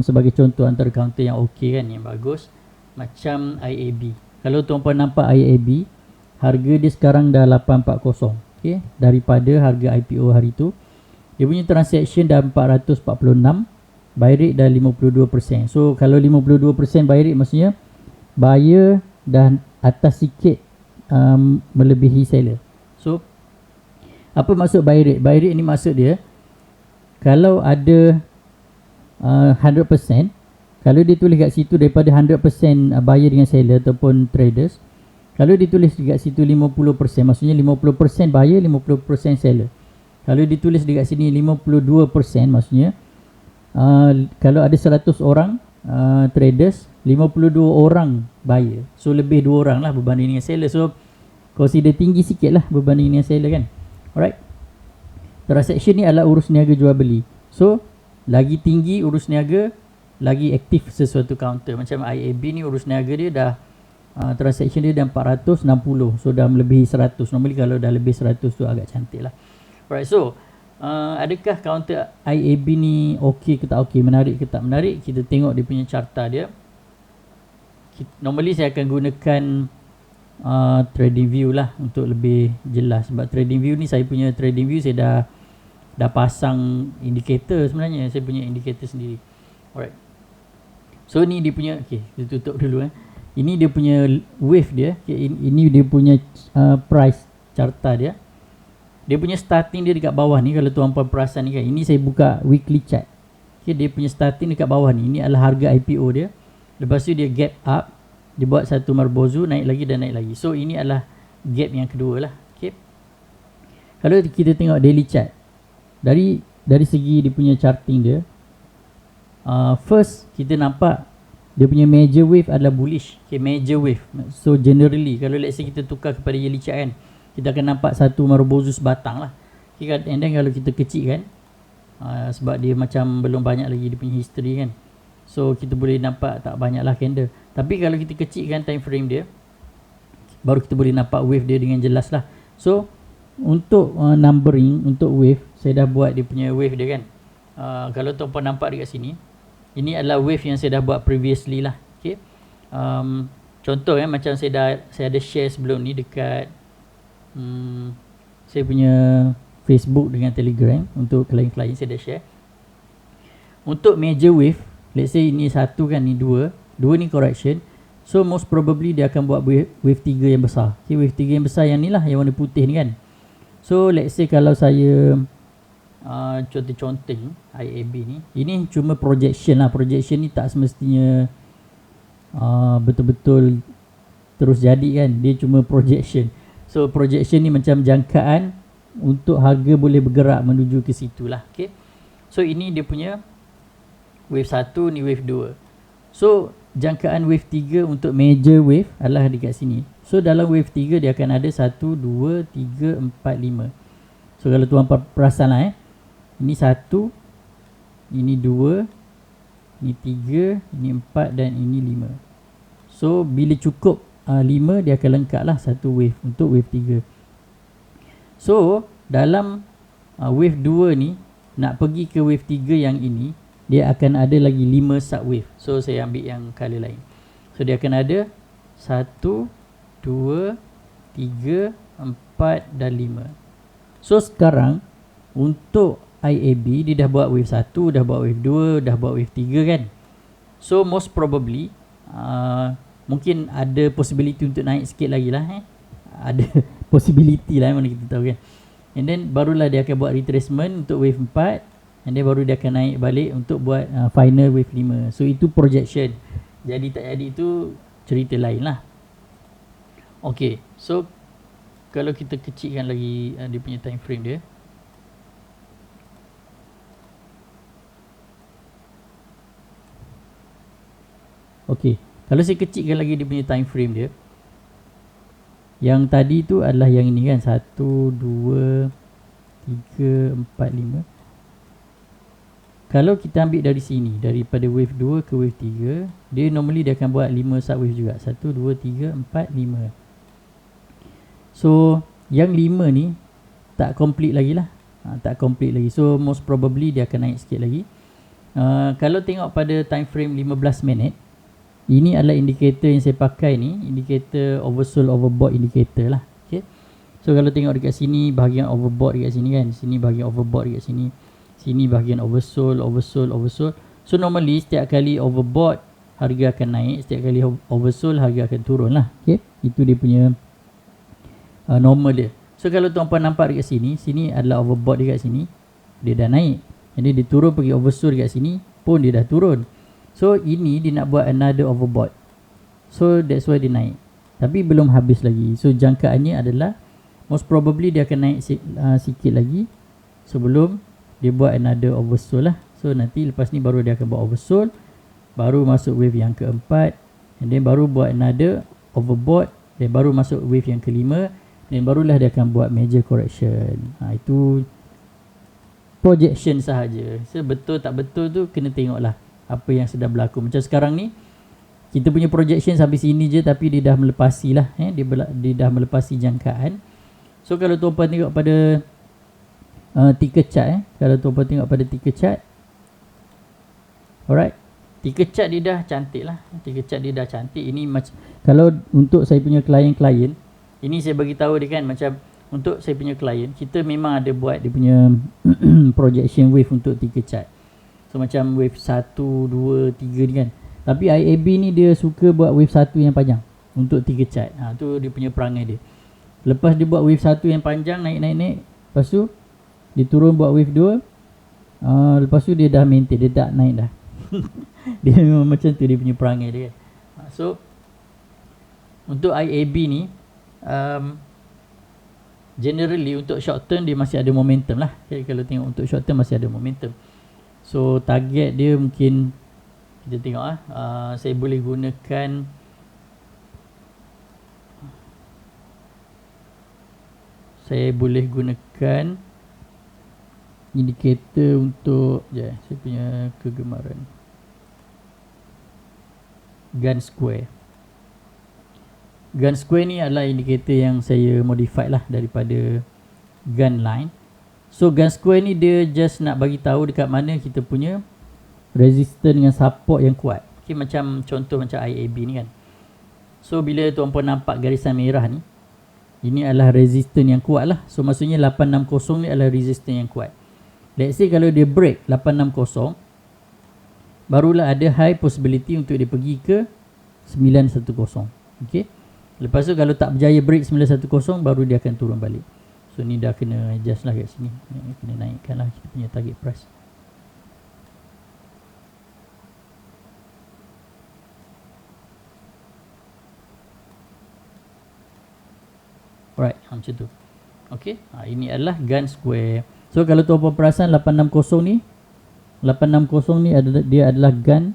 sebagai contoh antara counter yang okey kan yang bagus macam IAB kalau tuan-puan nampak IAB harga dia sekarang dah 840 okey? Daripada harga IPO hari tu dia punya transaction dah 446 buy rate dah 52% so kalau 52% buy rate maksudnya buyer dah atas sikit um, melebihi seller. So apa maksud buy rate? Buy rate ni maksud dia kalau ada uh, 100% kalau dia tulis kat situ daripada 100% buyer dengan seller ataupun traders kalau ditulis dekat situ 50% maksudnya 50% buyer 50% seller. Kalau ditulis dekat sini 52% maksudnya uh, kalau ada 100 orang uh, traders 52 orang buyer. So lebih 2 orang lah berbanding dengan seller. So consider tinggi sikit lah berbanding dengan seller kan. Alright. Transaction ni adalah urus niaga jual beli. So lagi tinggi urus niaga lagi aktif sesuatu counter macam IAB ni urus niaga dia dah uh, transaction dia dah 460 so dah melebihi 100 normally kalau dah lebih 100 tu agak cantik lah. Alright so uh, adakah counter IAB ni okey ke tak okey? Menarik ke tak menarik? Kita tengok dia punya carta dia. Normally saya akan gunakan uh, trading view lah untuk lebih jelas. Sebab trading view ni saya punya trading view saya dah dah pasang indikator sebenarnya saya punya indikator sendiri. Alright. So ni dia punya okey kita tutup dulu eh. Ini dia punya wave dia okay, ini dia punya uh, price carta dia. Dia punya starting dia dekat bawah ni kalau tuan puan perasan ni kan ini saya buka weekly chart. Okay, dia punya starting dekat bawah ni ini adalah harga IPO dia. Lepas tu dia gap up dia buat satu marbozu naik lagi dan naik lagi. So ini adalah gap yang kedua lah okay. kalau kita tengok daily chart dari dari segi dia punya charting dia uh, first kita nampak dia punya major wave adalah bullish. Okay, major wave. So generally kalau let's say kita tukar kepada yearly chart kan kita akan nampak satu marubozu sebatang lah. Okay, kan? and then kalau kita kecil kan uh, sebab dia macam belum banyak lagi dia punya history kan. So kita boleh nampak tak banyak lah candle. Tapi kalau kita kecilkan time frame dia baru kita boleh nampak wave dia dengan jelas lah. So untuk uh, numbering untuk wave saya dah buat dia punya wave dia kan. Uh, kalau tuan-puan nampak dekat sini ini adalah wave yang saya dah buat previously lah okay. um, contoh eh macam saya dah saya ada share sebelum ni dekat um, saya punya Facebook dengan Telegram untuk klien-klien saya dah share. Untuk major wave let's say ini satu kan ni dua dua ni correction so most probably dia akan buat wave, wave tiga yang besar. Okay, wave tiga yang besar yang ni lah yang warna putih ni kan so let's say kalau saya uh, contoh-contoh IAB ni ini cuma projection lah. Projection ni tak semestinya uh, betul-betul terus jadi kan. Dia cuma projection. So projection ni macam jangkaan untuk harga boleh bergerak menuju ke situ lah okay. so ini dia punya wave 1 ni wave 2 so jangkaan wave 3 untuk major wave adalah dekat sini so dalam wave 3 dia akan ada 1 2 3 4 5 so kalau tuan perasan lah eh. Ini satu ini dua ini tiga ini empat dan ini lima. So bila cukup uh, lima dia akan lengkap lah satu wave untuk wave tiga. So dalam uh, wave dua ni nak pergi ke wave tiga yang ini dia akan ada lagi lima sub wave so saya ambil yang color lain. So dia akan ada satu dua tiga empat dan lima so sekarang untuk IAB dia dah buat wave 1, dah buat wave 2, dah buat wave 3 kan. So most probably uh, mungkin ada possibility untuk naik sikit lagi lah eh. Ada possibility lah mana kita tahu kan. And then barulah dia akan buat retracement untuk wave 4 and then baru dia akan naik balik untuk buat uh, final wave 5. So itu projection. Jadi tak jadi itu cerita lain lah. Okay, so kalau kita kecilkan lagi uh, dia punya time frame dia. Okey, kalau saya kecilkan lagi dia punya time frame dia. Yang tadi tu adalah yang ini kan. 1 2 3 4 5. Kalau kita ambil dari sini daripada wave 2 ke wave 3, dia normally dia akan buat 5 sub wave juga. 1 2 3 4 5. So, yang 5 ni tak complete lagi lah. Ha, tak complete lagi. So, most probably dia akan naik sikit lagi. uh, kalau tengok pada time frame 15 minit ini adalah indikator yang saya pakai ni indikator oversold overbought indicator lah okay. so kalau tengok dekat sini bahagian overbought dekat sini kan sini bahagian overbought dekat sini sini bahagian oversold oversold oversold so normally setiap kali overbought harga akan naik setiap kali oversold harga akan turun lah okay. itu dia punya uh, normal dia. So kalau tuan-puan nampak dekat sini sini adalah overbought dekat sini dia dah naik. Jadi dia turun pergi oversold dekat sini pun dia dah turun. So ini dia nak buat another overbought so that's why dia naik. Tapi belum habis lagi. So jangkaannya adalah most probably dia akan naik uh, sikit lagi sebelum dia buat another oversold lah. So nanti lepas ni baru dia akan buat oversold baru masuk wave yang keempat and then baru buat another overbought dan baru masuk wave yang kelima dan barulah dia akan buat major correction. Ha, itu projection sahaja. So betul tak betul tu kena tengoklah apa yang sedang berlaku. Macam sekarang ni kita punya projection sampai sini je tapi dia dah melepasi lah eh? dia, dia dah melepasi jangkaan. So kalau tuan-puan tengok pada uh, ticker chart eh? kalau tuan-puan tengok pada ticker chart. Alright. Tiga cat dia dah cantik lah Tiga cat dia dah cantik. Ini macam Kalau untuk saya punya klien-klien Ini saya bagi tahu dia kan Macam Untuk saya punya klien Kita memang ada buat Dia punya Projection wave untuk tiga cat So macam wave 1, 2, 3 ni kan. Tapi IAB ni dia suka buat wave 1 yang panjang Untuk tiga cat ha, Tu dia punya perangai dia. Lepas dia buat wave 1 yang panjang Naik-naik-naik Lepas tu Dia turun buat wave 2 uh, Lepas tu dia dah maintain Dia tak naik dah. Dia memang macam tu dia punya perangai dia kan. So untuk IAB ni um, generally untuk short term dia masih ada momentum lah. Okay, kalau tengok untuk short term masih ada momentum. So target dia mungkin kita tengok ah uh, saya boleh gunakan saya boleh gunakan indikator untuk yeah, saya punya kegemaran gun square gun square ni adalah indikator yang saya modify lah daripada gun line. So gun square ni dia just nak bagi tahu dekat mana kita punya resistance dengan support yang kuat. Okay, macam contoh macam IAB ni kan. So bila tuan-puan nampak garisan merah ni ini adalah resistance yang kuat lah. So maksudnya 860 ni adalah resistance yang kuat. Let's say kalau dia break 860 barulah ada high possibility untuk dia pergi ke 910 okey lepas tu kalau tak berjaya break 910 baru dia akan turun balik. So ni dah kena adjust lah kat sini. Kena naikkan lah kita punya target price. Alright macam tu. Okey ha, ini adalah gun square. So kalau tuan-tuan perasan 860 ni 860 ni adalah dia adalah gun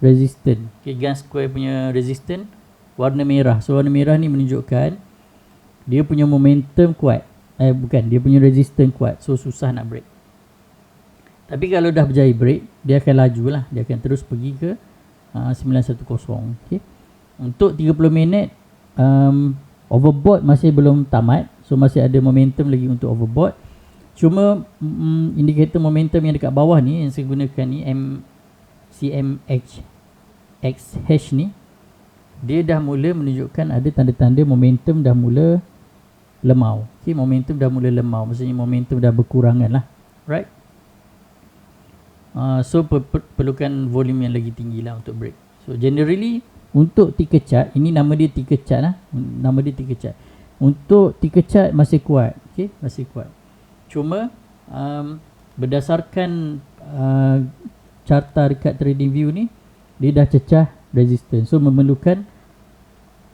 resistant. Okay, gun square punya resistant warna merah. So warna merah ni menunjukkan dia punya momentum kuat. Eh bukan, dia punya resistant kuat. So susah nak break. Tapi kalau dah berjaya break, dia akan laju lah. Dia akan terus pergi ke uh, 910. Okay. Untuk 30 minit, um, overbought masih belum tamat. So masih ada momentum lagi untuk overbought. Cuma mm, indikator momentum yang dekat bawah ni yang saya gunakan ni M CMH XH ni dia dah mula menunjukkan ada tanda-tanda momentum dah mula lemau. Okay, momentum dah mula lemau. Maksudnya momentum dah berkurangan lah. Right? Uh, so per- per- perlukan volume yang lagi tinggi lah untuk break. So generally untuk ticker chart, ini nama dia ticker chart lah. Nama dia ticker chart. Untuk ticker chart masih kuat. Okay, masih kuat. Cuma um, berdasarkan uh, carta dekat trading view ni dia dah cecah resistance. So memerlukan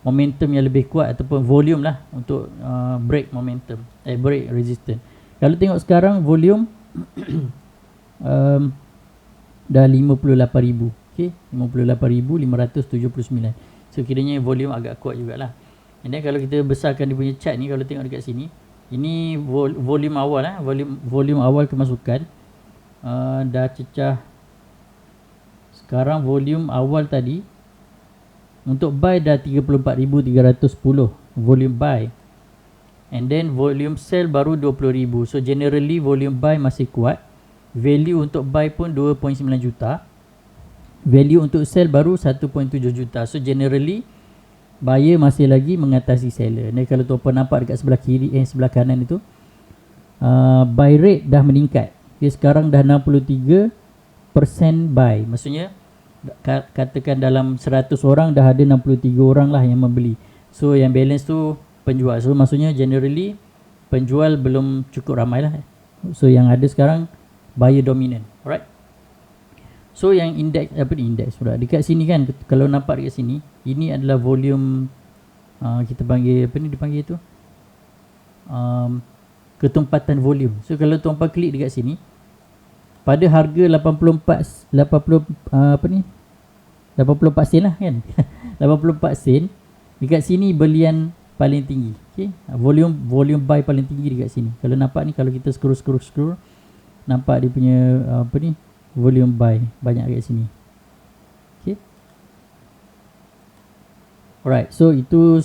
momentum yang lebih kuat ataupun volume lah untuk uh, break momentum eh break resistance. Kalau tengok sekarang volume um, dah 58,000. Okey, 58,579. So kiranya volume agak kuat jugalah. And then kalau kita besarkan dia punya chart ni kalau tengok dekat sini ini vol volume awal eh volume volume awal kemasukan uh, dah cecah sekarang volume awal tadi untuk buy dah 34310 volume buy. And then volume sell baru 20000 so generally volume buy masih kuat. Value untuk buy pun 2.9 juta. Value untuk sell baru 1.7 juta. So generally buyer masih lagi mengatasi seller. Ni kalau tuan nampak dekat sebelah kiri eh sebelah kanan itu uh, buy rate dah meningkat. Dia sekarang dah 63% buy. Maksudnya katakan dalam 100 orang dah ada 63 orang lah yang membeli. So yang balance tu penjual. So maksudnya generally penjual belum cukup ramai lah. So yang ada sekarang buyer dominant. Alright? So yang index apa ni index pula? Dekat sini kan kalau nampak dekat sini ini adalah volume uh, kita panggil apa ni dipanggil tu? Um, ketumpatan volume. So kalau tuan-tuan klik dekat sini pada harga 84 80 uh, apa ni? 84 sen lah kan? 84 sen dekat sini belian paling tinggi. Okey? Volume volume buy paling tinggi dekat sini. Kalau nampak ni kalau kita scroll scroll scroll nampak dia punya apa ni? Volume buy banyak dekat sini. Okey? Alright so itu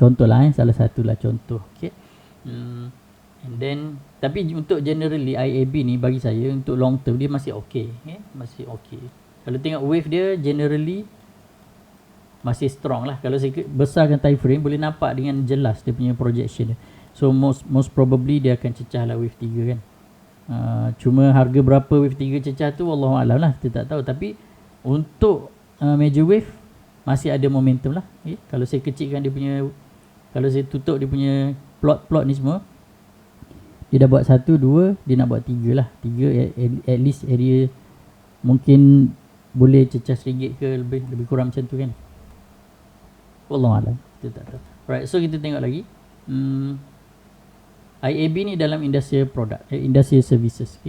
contoh lah eh salah satu lah contoh. Okey? Hmm. And then tapi untuk generally IAB ni bagi saya untuk long term dia masih okey okay? masih okey kalau tengok wave dia generally masih strong lah. Kalau saya besarkan time frame boleh nampak dengan jelas dia punya projection dia. So most most probably dia akan cecah lah wave 3 kan. Uh, cuma harga berapa wave 3 cecah tu Allah alam lah. Kita tak tahu. Tapi untuk uh, major wave masih ada momentum lah okay? kalau saya kecilkan dia punya kalau saya tutup dia punya plot-plot ni semua dia dah buat satu, dua, dia nak buat tiga lah. Tiga at, at least area mungkin boleh cecah RM1 ke lebih lebih kurang macam tu kan. Allah alam. Kita tak tahu. Right so kita tengok lagi. Hmm, IAB ni dalam industrial product eh, industrial services. okay.